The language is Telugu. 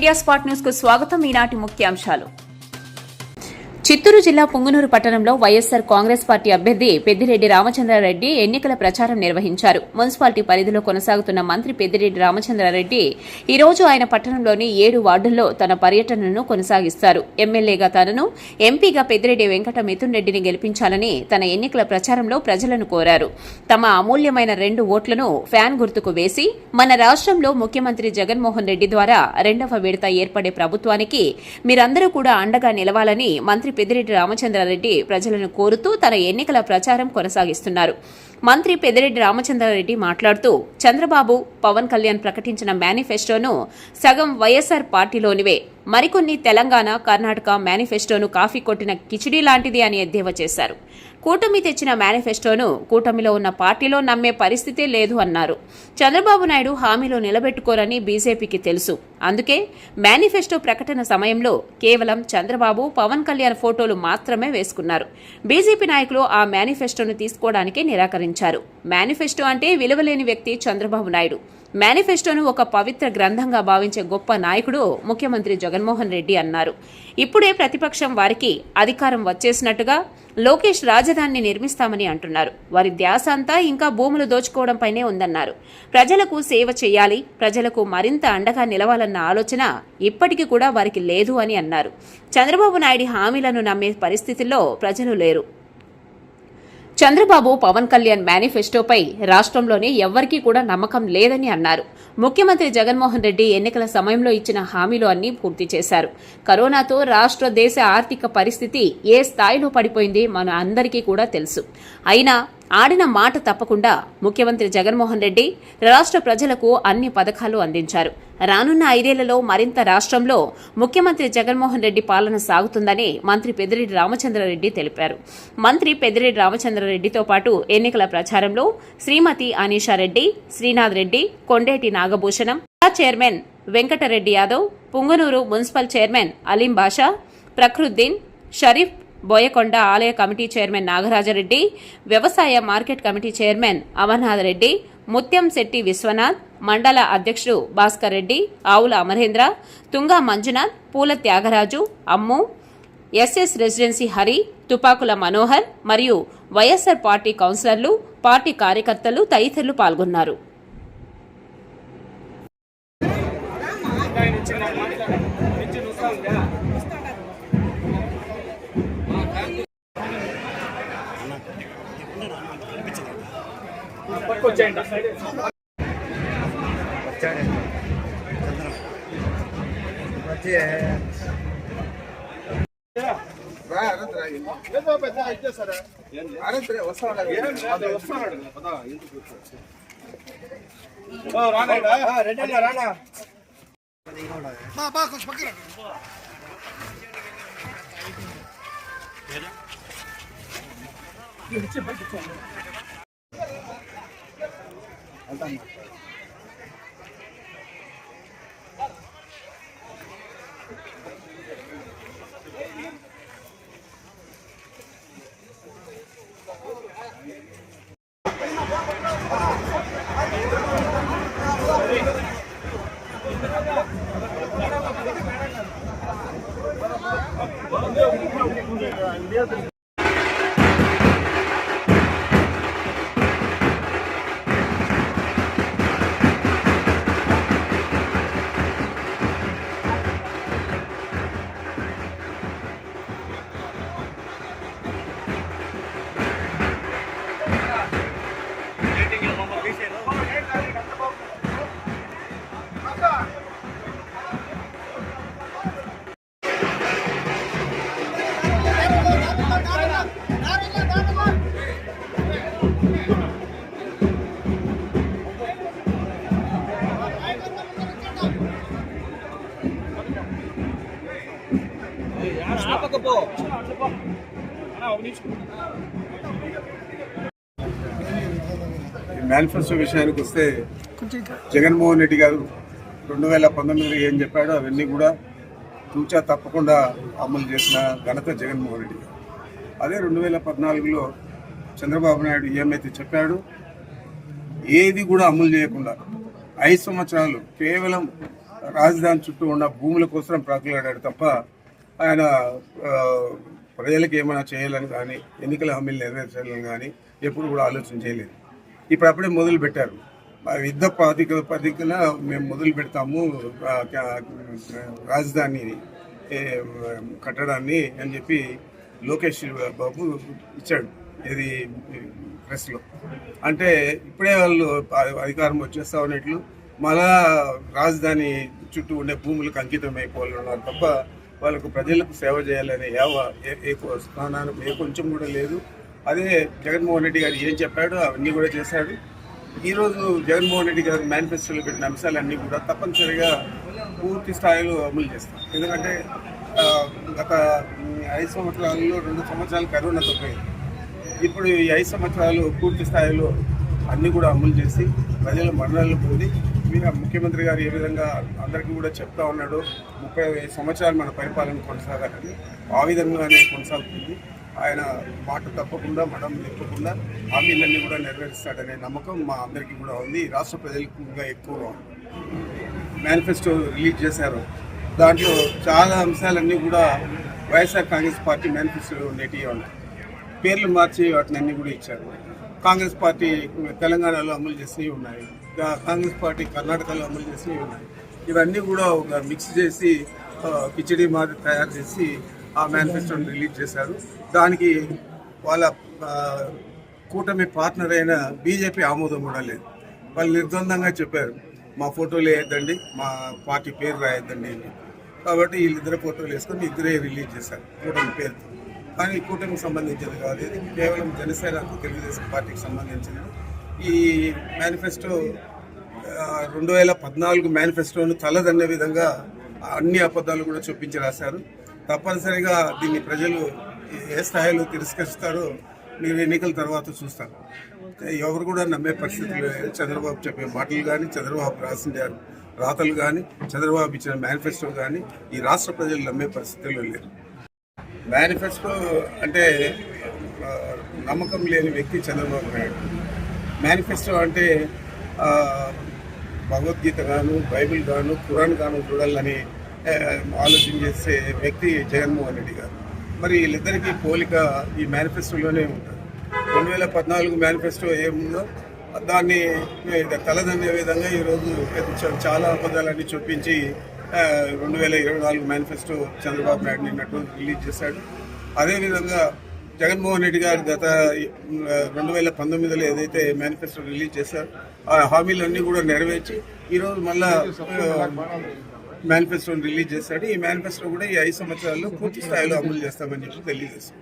మీడియా స్పాట్ న్యూస్కు స్వాగతం. ఈనాటి ముఖ్యాంశాలు. చిత్తూరు జిల్లా పుంగునూరు పట్టణంలో వైఎస్సార్ కాంగ్రెస్ పార్టీ అభ్యర్థి పెద్దిరెడ్డి రామచంద్రారెడ్డి ఎన్నికల ప్రచారం నిర్వహించారు. మున్సిపాలిటీ పరిధిలో కొనసాగుతున్న మంత్రి పెద్దిరెడ్డి రామచంద్రారెడ్డి ఈ రోజు ఆయన పట్టణంలోని ఏడు వార్డుల్లో తన పర్యటనను కొనసాగిస్తారు. ఎమ్మెల్యేగా తనను ఎంపీగా పెద్దిరెడ్డి వెంకట మిథున్ రెడ్డిని గెలిపించాలని తన ఎన్నికల ప్రచారంలో ప్రజలను కోరారు. తమ అమూల్యమైన రెండు ఓట్లను ఫ్యాన్ గుర్తుకు వేసి మన రాష్ట్రంలో ముఖ్యమంత్రి జగన్మోహన్ రెడ్డి ద్వారా రెండవ విడత ఏర్పడే ప్రభుత్వానికి మీరందరూ కూడా అండగా నిలవాలని మంత్రి పెద్దిరెడ్డి రామచంద్రారెడ్డి ప్రజలను కోరుతూ తన ఎన్నికల ప్రచారం కొనసాగిస్తున్నారు. మంత్రి పెద్దిరెడ్డి రామచంద్రారెడ్డి మాట్లాడుతూ చంద్రబాబు పవన్ కళ్యాణ్ ప్రకటించిన మేనిఫెస్టోను సగం వైఎస్సార్ పార్టీలోనివే. మరికొన్ని తెలంగాణ కర్ణాటక మేనిఫెస్టోను కాఫీ కొట్టిన కిచిడీ లాంటిది అని ఎద్దేవా చేశారు. కూటమి తెచ్చిన మేనిఫెస్టోను కూటమిలో ఉన్న పార్టీలో నమ్మే పరిస్థితే లేదు అన్నారు. చంద్రబాబు నాయుడు హామీలో నిలబెట్టుకోరని బీజేపీకి తెలుసు. అందుకే మేనిఫెస్టో ప్రకటన సమయంలో కేవలం చంద్రబాబు పవన్ కళ్యాణ్ ఫోటోలు మాత్రమే వేసుకున్నారు. బీజేపీ నాయకులు ఆ మేనిఫెస్టోను తీసుకోవడానికి నిరాకరించారు. మేనిఫెస్టో అంటే విలువలేని వ్యక్తి చంద్రబాబు నాయుడు. మేనిఫెస్టోను ఒక పవిత్ర గ్రంథంగా భావించే గొప్ప నాయకుడు ముఖ్యమంత్రి జగన్మోహన్ రెడ్డి అన్నారు. ఇప్పుడే ప్రతిపక్షం వారికి అధికారం వచ్చేసినట్టుగా లోకేష్ రాజధానిని నిర్మిస్తామని అంటున్నారు. వారి ధ్యాస అంతా ఇంకా భూములు దోచుకోవడంపైనే ఉందన్నారు. ప్రజలకు సేవ చేయాలి ప్రజలకు మరింత అండగా నిలవాలన్న ఆలోచన ఇప్పటికీ కూడా వారికి లేదు అని అన్నారు. చంద్రబాబు నాయుడు హామీలను నమ్మే పరిస్థితుల్లో ప్రజలు లేరు. చంద్రబాబు పవన్ కళ్యాణ్ మేనిఫెస్టోపై రాష్ట్రంలోనే ఎవ్వరికీ కూడా నమ్మకం లేదని అన్నారు. ముఖ్యమంత్రి జగన్మోహన్ రెడ్డి ఎన్నికల సమయంలో ఇచ్చిన హామీలు అన్ని పూర్తి చేశారు. కరోనాతో రాష్ట్ర దేశ ఆర్థిక పరిస్థితి ఏ స్థాయిలో పడిపోయింది మన అందరికీ కూడా తెలుసు. అయినా ఆడిన మాట తప్పకుండా ముఖ్యమంత్రి జగన్మోహన్ రెడ్డి రాష్ట్ర ప్రజలకు అన్ని పథకాలు అందించారు. రానున్న ఐదేళ్ళలో మరింత రాష్ట్రంలో ముఖ్యమంత్రి జగన్మోహన్ రెడ్డి పాలన సాగుతుందని మంత్రి పెద్దిరెడ్డి రామచంద్రారెడ్డి తెలిపారు. మంత్రి పెద్దిరెడ్డి రామచంద్రారెడ్డితో పాటు ఎన్నికల ప్రచారంలో Shrimati Anisha Reddy Srinath Reddy Kondeti Nagabhushanam chairman Venkata Reddy Yadav Punganur municipal chairman Aleem Basha Prakruddin Sharif Boyakonda ఆలయ కమిటీ చైర్మన్ నాగరాజరెడ్డి వ్యవసాయ market committee chairman Amarnath Reddy Mutyam Setty Viswanath మండల అధ్యక్షుడు భాస్కర్ రెడ్డి ఆవుల అమరేంద్ర తుంగా మంజునాథ్ పూల త్యాగరాజు అమ్ము ఎస్ఎస్ రెసిడెన్సీ హరి తుపాకుల మనోహర్ మరియు వైఎస్ఆర్ పార్టీ కౌన్సిలర్లు పార్టీ కార్యకర్తలు తదితరులు పాల్గొన్నారు. రానా బా కొంచెం పక్కన ఇచ్చి బయట ఈ మేనిఫెస్టో విషయానికి వస్తే జగన్మోహన్ రెడ్డి గారు రెండు వేల పంతొమ్మిదిలో ఏం చెప్పాడో అవన్నీ కూడా తూచా తప్పకుండా అమలు చేసిన ఘనత జగన్మోహన్ రెడ్డి గారు. అదే రెండు వేల పద్నాలుగులో చంద్రబాబు నాయుడు ఏమైతే చెప్పాడు ఏది కూడా అమలు చేయకుండా ఐదు సంవత్సరాలు కేవలం రాజధాని చుట్టూ ఉన్న భూముల కోసం ప్రాకులాడాడు తప్ప ఆయన ప్రజలకు ఏమైనా చేయాలని కానీ ఎన్నికల హామీలు నెరవేర్చాలని కానీ ఎప్పుడు కూడా ఆలోచన చేయలేదు. ఇప్పుడు అప్పుడే మొదలు పెట్టారు. ఆ యుద్ధ ప్రాతిక ప్రాతికన మేము మొదలు పెడతాము రాజధాని కట్టడాన్ని అని చెప్పి లోకేష్ బాబు ఇచ్చాడు ఇది ప్రెస్లో. అంటే ఇప్పుడే వాళ్ళు అధికారం వచ్చేస్తా ఉన్నట్లు మళ్ళా రాజధాని చుట్టూ ఉండే భూములకు అంకితం అయిపోవాలన్నారు తప్ప వాళ్ళకు ప్రజలకు సేవ చేయాలనే యావ ఏ- ఏ స్థానానికి ఏ కొంచెం కూడా లేదు. అదే జగన్మోహన్ రెడ్డి గారు ఏం చెప్పాడో అవన్నీ కూడా చేశాడు. ఈరోజు జగన్మోహన్ రెడ్డి గారు మేనిఫెస్టోలో పెట్టిన అంశాలన్నీ కూడా తప్పనిసరిగా పూర్తి స్థాయిలో అమలు చేస్తాం ఎందుకంటే గత ఐదు సంవత్సరాలలో రెండు సంవత్సరాలు కరోనా తప్పైంది. ఇప్పుడు ఈ ఐదు సంవత్సరాలు పూర్తి స్థాయిలో అన్నీ కూడా అమలు చేసి ప్రజల మరణాలు పొంది ముఖ్యమంత్రి గారు ఏ విధంగా అందరికీ కూడా చెప్తా ఉన్నాడు ముప్పై ఐదు సంవత్సరాలు మన పరిపాలన కొనసాగాలని ఆ విధంగానే కొనసాగుతుంది. ఆయన మాట తప్పకుండా మనం నిప్పకుండా హామీలన్నీ కూడా నెరవేరుస్తాడనే నమ్మకం మా అందరికీ కూడా ఉంది. రాష్ట్ర ప్రజలకు ఇంకా ఎక్కువగా ఉంది. మేనిఫెస్టో రిలీజ్ చేశారు. దాంట్లో చాలా అంశాలన్నీ కూడా వైఎస్ఆర్ కాంగ్రెస్ పార్టీ మేనిఫెస్టోలో ఉండేటివి ఉన్నాయి. పేర్లు మార్చి వాటిని అన్ని కూడా ఇచ్చారు. కాంగ్రెస్ పార్టీ తెలంగాణలో అమలు చేసినవి ఉన్నాయి. కాంగ్రెస్ పార్టీ కర్ణాటకలో అమలు చేసి ఉన్నాయి. ఇవన్నీ కూడా ఒక మిక్స్ చేసి ఆ, కిచడీ తయారు చేసి ఆ మేనిఫెస్టోని రిలీజ్ చేశారు. దానికి వాళ్ళ కూటమి పార్ట్నర్ అయిన బీజేపీ ఆమోదం కూడా లేదు. వాళ్ళు నిర్ద్వందంగా చెప్పారు మా ఫోటోలు వేయద్దండి మా పార్టీ పేరు రాయొద్దండి అని. కాబట్టి వీళ్ళిద్దరు ఫోటోలు వేసుకొని ఇద్దరే రిలీజ్ చేశారు కూటమి పేరుతో. కానీ ఈ కూటమికి సంబంధించింది కాదు. ఇది కేవలం జనసేన తెలుగుదేశం పార్టీకి సంబంధించింది. ఈ మేనిఫెస్టో రెండు వేల పద్నాలుగు మేనిఫెస్టోను తలదన్నే విధంగా అన్ని అబద్ధాలు కూడా చూపించి రాశారు. తప్పనిసరిగా దీన్ని ప్రజలు ఏ స్థాయిలో తిరస్కరిస్తారో మీరు ఎన్నికల తర్వాత చూస్తారు. ఎవరు కూడా నమ్మే పరిస్థితి లేదు. చంద్రబాబు చెప్పే మాటలు కానీ చంద్రబాబు రాసిన రాతలు కానీ చంద్రబాబు ఇచ్చిన మేనిఫెస్టో కానీ ఈ రాష్ట్ర ప్రజలు నమ్మే పరిస్థితిలో లేరు. మేనిఫెస్టో అంటే నమ్మకం లేని వ్యక్తి చంద్రబాబు నాయుడు. మేనిఫెస్టో అంటే భగవద్గీత గాను బైబిల్ గాను ఖురాన్ గాను చూడాలని ఆలోచన చేసే వ్యక్తి జగన్మోహన్ రెడ్డి గారు. మరి వీళ్ళిద్దరికీ పోలిక ఈ మేనిఫెస్టోలోనే ఉంటుంది. రెండు వేల పద్నాలుగు మేనిఫెస్టో ఏముందో దాన్ని తలదన్నే విధంగా ఈరోజు చాలా అబద్ధాలన్నీ చూపించి రెండు వేల ఇరవై నాలుగు మేనిఫెస్టో చంద్రబాబు నాయుడు నిన్నట్టు రిలీజ్ చేశాడు. అదేవిధంగా జగన్మోహన్ రెడ్డి గారు గత రెండు వేల పంతొమ్మిదిలో ఏదైతే మేనిఫెస్టో రిలీజ్ చేశారు ఆ హామీలన్నీ కూడా నెరవేర్చి ఈరోజు మళ్ళా మేనిఫెస్టోని రిలీజ్ చేశాడు. ఈ మేనిఫెస్టో కూడా ఈ ఐదు సంవత్సరాల్లో పూర్తి స్థాయిలో అమలు చేస్తామని చెప్పి తెలియజేస్తాం